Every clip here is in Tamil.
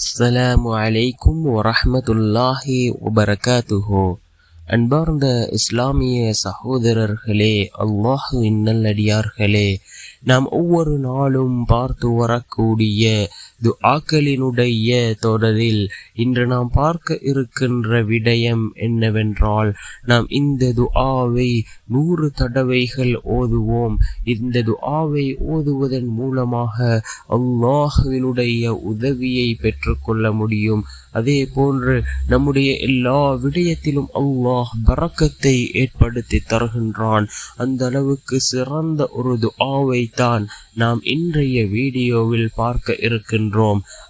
அஸ்லாமலைக்கும் வரமத்துல்லாஹி வபரகாத்துஹோ அன்பார்ந்த இஸ்லாமிய சகோதரர்களே அல்லாஹுவின் நல்லடியார்களே நாம் ஒவ்வொரு நாளும் பார்த்து வரக்கூடிய துஆக்களினுடைய தொடரில் இன்று நாம் பார்க்க இருக்கின்ற விடயம் என்னவென்றால் நாம் இந்த துஆவை நூறு தடவைகள் ஓதுவோம். இந்த துஆவை ஓதுவதன் மூலமாக அல்லாஹுவினுடைய உதவியை பெற்றுக்கொள்ள முடியும். அதே போன்று நம்முடைய எல்லா விடயத்திலும் அல்லாஹ் பறக்கத்தை ஏற்படுத்தி தருகின்றான். அந்த அளவுக்கு சிறந்த ஒரு துஆவை தான் நாம் இன்றைய வீடியோவில் பார்க்க இருக்கின்றோம்.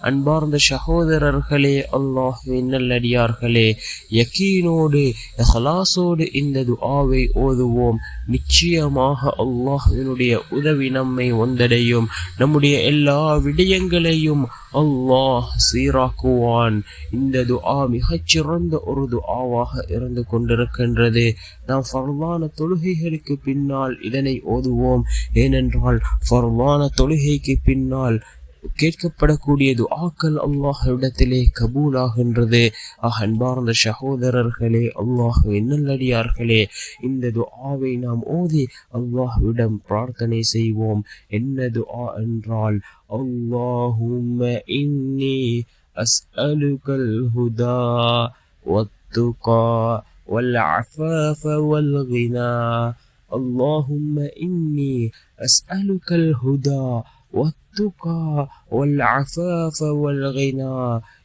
அன்பார்ந்த சகோதரர்களே அல்லாஹ் நல்லடியார்களே யக்கீனோடு ஹலாசோடு இந்த துஆவை ஓதுவோம். நிச்சயமாக அல்லாஹினுடைய உதவி நம்மை வந்தடையும். நம்முடைய எல்லா விடயங்களையும் அல்லாஹ் சீராக்குவான். இந்த துஆ மிகச்சிறந்த ஒரு துஆவாக இருந்து கொண்டிருக்கின்றது. நாம் ஃபர்வான தொழுகைகளுக்கு பின்னால் இதனை ஓதுவோம். ஏனென்றால் ஃபர்வான தொழுகைக்கு பின்னால் கேட்கப்படக்கூடிய துஆக்கள் அல்லாஹ்விடத்திலே கபூலாகின்றது ஆக அன்பார்ந்த சகோதரர்களே அல்லாஹ் நல்லடியார்களே இந்த துஆவை நாம் ஓதி அல்லாஹ்விடம் பிரார்த்தனை செய்வோம் என்ன துஆ என்றால் அல்லாஹும்ம இன்னி அஸ்அலுகல் ஹுதா والتقى والعفاف والغنى اللهم إني أسألك الهدى والتقى والعفاف والغنى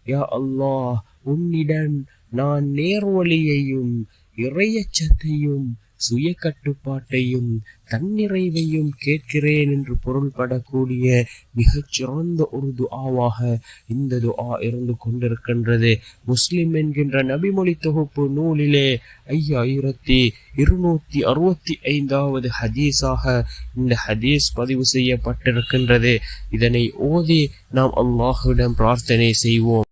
يا الله உன்னிடம் நான் நேர்வழியையும் இறையச்சத்தையும் சுய கட்டுப்பாட்டையும் தன்னிறைவையும் கேட்கிறேன் என்று பொருள்படக்கூடிய மிகச்சிறந்த ஒரு துஆவாக இந்த துஆ இருந்து கொண்டிருக்கின்றது. முஸ்லிம் என்கின்ற நபிமொழி தொகுப்பு நூலிலே ஐயாயிரத்தி இருநூத்தி அறுபத்தி ஐந்தாவது ஹதீஸாக இந்த ஹதீஸ் பதிவு செய்யப்பட்டிருக்கின்றது. இதனை ஓதி நாம் அல்லாஹுவிடம் பிரார்த்தனை செய்வோம்.